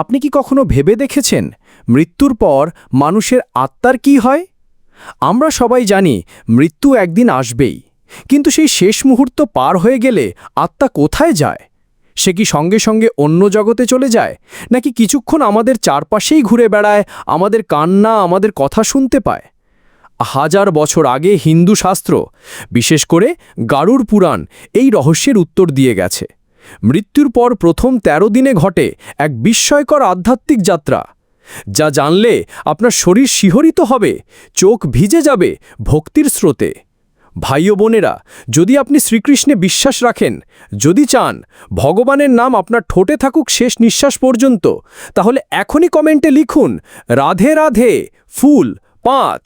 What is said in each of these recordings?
আপনি কি কখনো ভেবে দেখেছেন মৃত্যুর পর মানুষের আত্মার কি হয়? আমরা সবাই জানি মৃত্যু একদিন আসবেই, কিন্তু সেই শেষ মুহূর্ত পার হয়ে গেলে আত্মা কোথায় যায়? সে কি সঙ্গে সঙ্গে অন্য জগতে চলে যায়, নাকি কিছুক্ষণ আমাদের চারপাশেই ঘুরে বেড়ায়, আমাদের কান্না, আমাদের কথা শুনতে পায়? হাজার বছর আগে হিন্দু শাস্ত্র, বিশেষ করে গারুর পুরাণ, এই রহস্যের উত্তর দিয়ে গেছে। মৃত্যুর পর প্রথম ১৩ দিনে ঘটে এক বিস্ময়কর আধ্যাত্মিক যাত্রা, যা জানলে আপনার শরীর শিহরিত হবে, চোখ ভিজে যাবে ভক্তির স্রোতে। ভাই ও বোনেরা, যদি আপনি শ্রীকৃষ্ণে বিশ্বাস রাখেন, যদি চান ভগবানের নাম আপনার ঠোঁটে থাকুক শেষ নিঃশ্বাস পর্যন্ত, তাহলে এখনই কমেন্টে লিখুন, রাধে রাধে, ফুল, পাঁচ,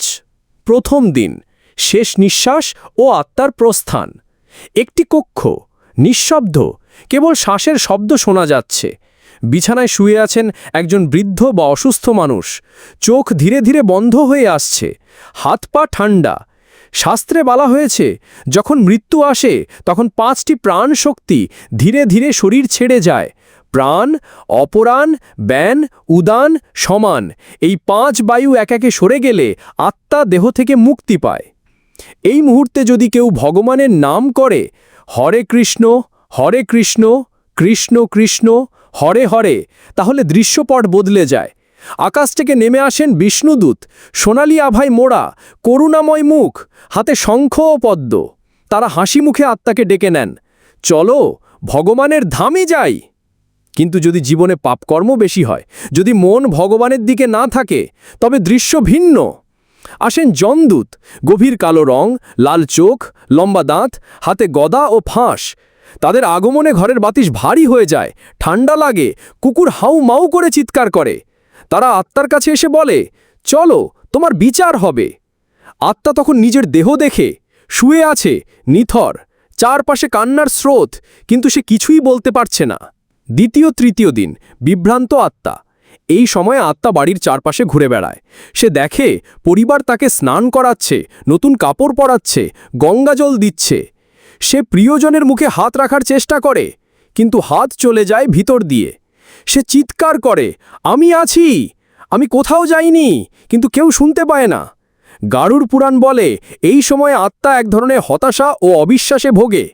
প্রথম দিন, শেষ নিঃশ্বাস ও আত্মার প্রস্থান। একটি কক্ষ, নিঃশব্দ কেবল শ্বাসের শব্দ শোনা যাচ্ছে। বিছানায় শুয়ে আছেন একজন বৃদ্ধ বা অসুস্থ মানুষ। চোখ ধীরে ধীরে বন্ধ হয়ে আসছে। হাত পা ঠান্ডা শাস্ত্রে বলা হয়েছে, যখন মৃত্যু আসে, তখন পাঁচটি প্রাণ শক্তি ধীরে ধীরে শরীর ছেড়ে যায়। প্রাণ, অপরাণ, ব্যান, উদান, সমান। এই পাঁচ বায়ু এক একে সরে গেলে আত্মা দেহ থেকে মুক্তি পায়। এই মুহূর্তে যদি কেউ ভগবানের নাম করে, হরে কৃষ্ণ হরে কৃষ্ণ কৃষ্ণ কৃষ্ণ, হরে হরে, তাহলে দৃশ্যপট বদলে যায়। আকাশ থেকে নেমে আসেন বিষ্ণুদূত, সোনালি আভাই মোড়া, করুণাময় মুখ, হাতে শঙ্খ ও পদ্ম। তারা হাসি মুখে আত্মাকে ডেকে নেন, চলো, ভগবানের ধামে যাই। কিন্তু যদি জীবনে পাপকর্ম বেশি হয়, যদি মন ভগবানের দিকে না থাকে, তবে দৃশ্য ভিন্ন। আসেন জনদূত, গভীর কালো রং, লাল চোখ, লম্বা দাঁত, হাতে গদা ও ফাঁস। তাদের আগমনে ঘরের বাতিস ভারী হয়ে যায় ঠান্ডা লাগে, কুকুর হাউ মাউ করে চিৎকার করে। তারা আত্মার কাছে এসে বলে, চলো, তোমার বিচার হবে। আত্মা তখন নিজের দেহ দেখে, শুয়ে আছে, নিথর, চারপাশে কান্নার স্রোত, কিন্তু সে কিছুই বলতে পারছে না। দ্বিতীয়, তৃতীয় দিন, বিভ্রান্ত আত্মা। এই সময় আত্মা বাড়ির চারপাশে ঘুরে বেড়ায়। সে দেখে, পরিবার তাকে স্নান করাচ্ছে, নতুন কাপড় পরাচ্ছে গঙ্গাজল দিচ্ছে। সে প্রিয়জনের মুখে হাত রাখার চেষ্টা করে, কিন্তু হাত চলে যায় ভিতর দিয়ে। সে চিৎকার করে, আমি আছি, আমি কোথাও যাইনি, কিন্তু কেউ শুনতে পায় না। গারুর পুরাণ বলে, এই সময়ে আত্মা এক ধরনের হতাশা ও অবিশ্বাসে ভোগে।